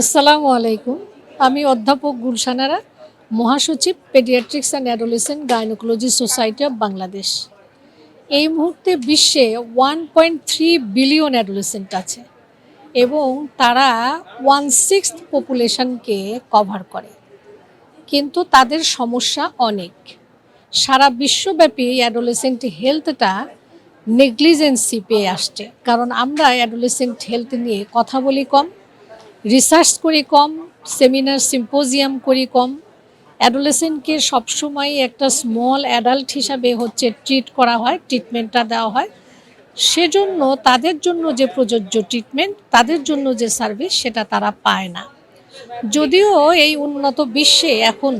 আসসালামু আলাইকুম। আমি অধ্যাপক গুলশানারা, মহাসচিব paediatrics and adolescent gynaecology society of Bangladesh এই মুহূর্তে বিশ্বে one point three billion adolescent আছে এবং তারা ওয়ান সিক্স পপুলেশনকে কভার করে। কিন্তু তাদের সমস্যা অনেক। সারা বিশ্বব্যাপী অ্যাডোলেসেন্ট হেলথটা নেগলিজেন্সি পেয়ে আসছে। কারণ আমরা অ্যাডোলেসেন্ট হেলথ নিয়ে কথা বলি কম রিসার্চ করি কম সেমিনার সিম্পোজিয়াম করি কম। অ্যাডোলেসেন্টকে সবসময় একটা স্মল অ্যাডাল্ট হিসাবে হচ্ছে ট্রিট করা হয় ট্রিটমেন্টটা দেওয়া হয়। সেজন্য তাদের জন্য যে প্রযোজ্য ট্রিটমেন্ট তাদের জন্য যে সার্ভিস সেটা তারা পায় না। যদিও এই উন্নত বিশ্বে এখন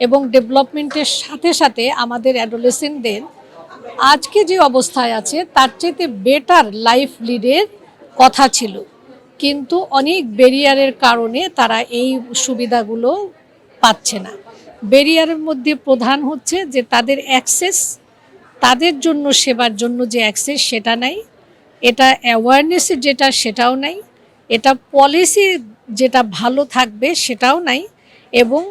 এবং ডেভেলপমেন্টের সাথে সাথে আমাদের অ্যাডোলেসেন্টদের আজকে যে অবস্থায় আছে, তার চেয়ে বেটার লাইফ লিডের কথা ছিল। কিন্তু অনেক ব্যারিয়ারের কারণে তারা এই সুবিধাগুলো পাচ্ছে না। ব্যারিয়ারের মধ্যে প্রধান হচ্ছে যে তাদের অ্যাক্সেস তাদের জন্য, সেবার জন্য যে অ্যাক্সেস সেটা নাই। এটা অ্যাওয়ারনেসের যেটা সেটাও নাই। এটা পলিসি যেটা ভালো থাকবে সেটাও নাই এবং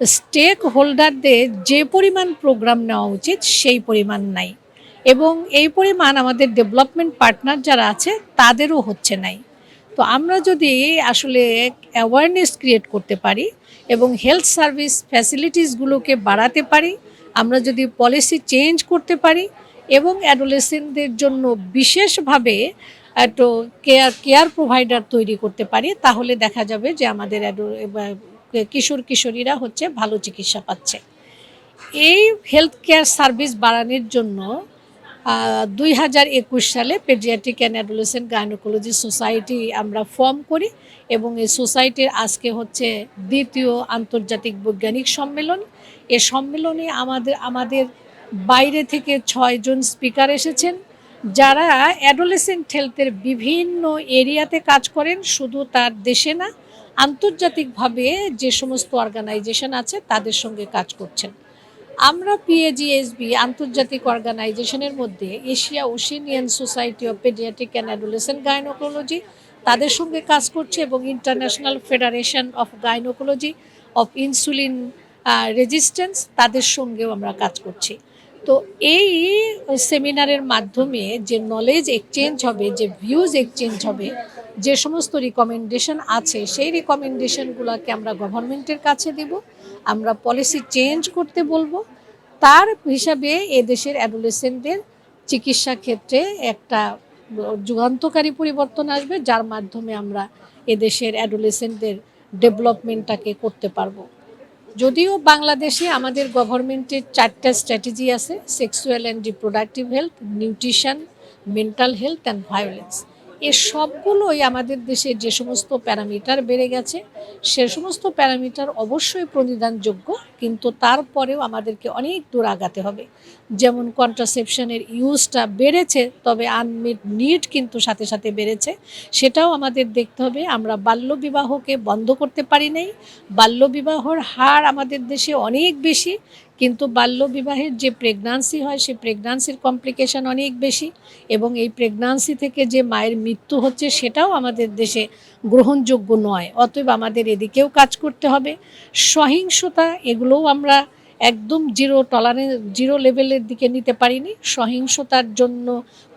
স্টেক হোল্ডারদের যে পরিমাণ প্রোগ্রাম নেওয়া উচিত সেই পরিমাণ নাই। এবং এই পরিমাণ আমাদের ডেভেলপমেন্ট পার্টনার যারা আছে তাদেরও হচ্ছে নাই। তো আমরা যদি আসলে অ্যাওয়ারনেস ক্রিয়েট করতে পারি এবং হেলথ সার্ভিস ফ্যাসিলিটিসগুলোকে বাড়াতে পারি, আমরা যদি পলিসি চেঞ্জ করতে পারি এবং অ্যাডোলেসেন্টদের জন্য বিশেষভাবে একটু কেয়ার কেয়ার প্রোভাইডার তৈরি করতে পারি, তাহলে দেখা যাবে যে আমাদের কিশোর কিশোরীরা হচ্ছে ভালো চিকিৎসা পাচ্ছে। এই হেলথ কেয়ার সার্ভিস বাড়ানোর জন্য দুই হাজার একুশ সালে paediatric and adolescent gynaecology society আমরা ফর্ম করি এবং এই সোসাইটির আজকে হচ্ছে দ্বিতীয় আন্তর্জাতিক বৈজ্ঞানিক সম্মেলন। এ সম্মেলনে আমাদের আমাদের বাইরে থেকে ছয়জন স্পিকার এসেছেন। যারা অ্যাডোলেসেন্ট হেলথের বিভিন্ন এরিয়াতে কাজ করেন, শুধু তার দেশে না, আন্তর্জাতিকভাবে যে সমস্ত অর্গানাইজেশন আছে, তাদের সঙ্গে কাজ করছেন। আমরা পিএজিএসবি আন্তর্জাতিক অর্গানাইজেশনের মধ্যে Asia Oceanian society of paediatric and adolescent gynaecology তাদের সঙ্গে কাজ করছে এবং international federation of gynaecology of insulin resistance তাদের সঙ্গেও আমরা কাজ করছি। তো এই সেমিনারের মাধ্যমে যে নলেজ এক্সচেঞ্জ হবে, যে ভিউজ এক্সচেঞ্জ হবে যে সমস্ত রিকমেন্ডেশন আছে, সেই রিকমেন্ডেশনগুলোকে আমরা গভর্নমেন্টের কাছে দেব, আমরা পলিসি চেঞ্জ করতে বলব। তার হিসাবে এদেশের অ্যাডোলেসেন্টদের চিকিৎসা ক্ষেত্রে একটা যুগান্তকারী পরিবর্তন আসবে, যার মাধ্যমে আমরা এদেশের অ্যাডোলেসেন্টদের ডেভেলপমেন্টটাকে করতে পারব। যদিও বাংলাদেশে আমাদের গভর্নমেন্টের চারটা স্ট্র্যাটেজি আছে sexual and reproductive health nutrition mental health and violence এ সবগুলোই আমাদের দেশে যে সমস্ত প্যারামিটার বেড়ে গেছে, সে সমস্ত প্যারামিটার অবশ্যই প্রণিধানযোগ্য কিন্তু তারপরেও আমাদেরকে অনেক দূর আগাতে হবে। যেমন কন্ট্রাসেপশনের ইউজটা বেড়েছে, তবে আনমিট নিড কিন্তু সাথে সাথে বেড়েছে। সেটাও আমাদের দেখতে হবে। আমরা বাল্যবিবাহকে বন্ধ করতে পারি নাই। বাল্যবিবাহর হার আমাদের দেশে অনেক বেশি, কিন্তু বাল্যবিবাহের যে প্রেগনান্সি হয় সেই প্রেগনান্সির কমপ্লিকেশন অনেক বেশি এবং এই প্রেগনান্সি থেকে যে মায়ের মৃত্যু হচ্ছে, সেটাও আমাদের দেশে গ্রহণযোগ্য নয়। অতএব আমাদের এদিকেও কাজ করতে হবে। সহিংসতা, এগুলোও আমরা একদম জিরো টলারেন্স জিরো লেভেলের দিকে নিতে পারিনি। সহিংসতার জন্য,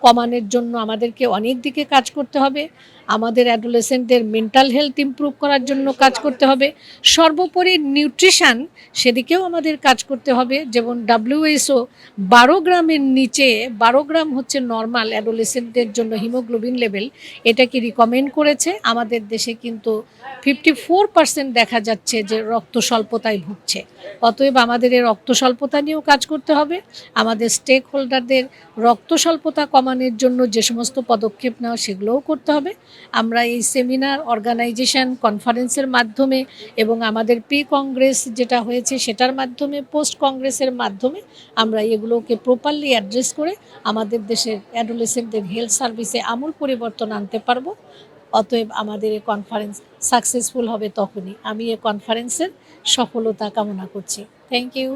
কমানোর জন্য আমাদেরকে অনেক দিকে কাজ করতে হবে। আমাদের অ্যাডোলেসেন্টদের মেন্টাল হেলথ ইমপ্রুভ করার জন্য কাজ করতে হবে। সর্বোপরি নিউট্রিশন সেদিকেও আমাদের কাজ করতে হবে। যেমন ডাব্লিউএসও বারো গ্রামের নিচে, বারো গ্রাম হচ্ছে নর্মাল অ্যাডোলেসেন্টদের জন্য হিমোগ্লোবিন লেভেল এটাকে রিকমেন্ড করেছে। আমাদের দেশে কিন্তু ফিফটি ফোর পার্সেন্ট দেখা যাচ্ছে যে রক্ত স্বল্পতায় ভুগছে। অতএব আমাদের এই রক্ত স্বল্পতা নিয়েও কাজ করতে হবে। আমাদের স্টেক হোল্ডারদের রক্ত স্বল্পতা কমানোর জন্য যে সমস্ত পদক্ষেপ নেওয়া, সেগুলোও করতে হবে। আমরা এই সেমিনার অর্গানাইজেশন কনফারেন্সের মাধ্যমে এবং আমাদের প্রি কংগ্রেস যেটা হয়েছে, সেটার মাধ্যমে পোস্ট কংগ্রেসের মাধ্যমে আমরা এগুলোকে প্রপারলি অ্যাড্রেস করে আমাদের দেশের অ্যাডোলেসেন্টদের হেলথ সার্ভিসে আমূল পরিবর্তন আনতে পারব। অতএব আমাদের এই কনফারেন্স সাকসেসফুল হবে তখনই। আমি এ কনফারেন্সের সফলতা কামনা করছি। Thank you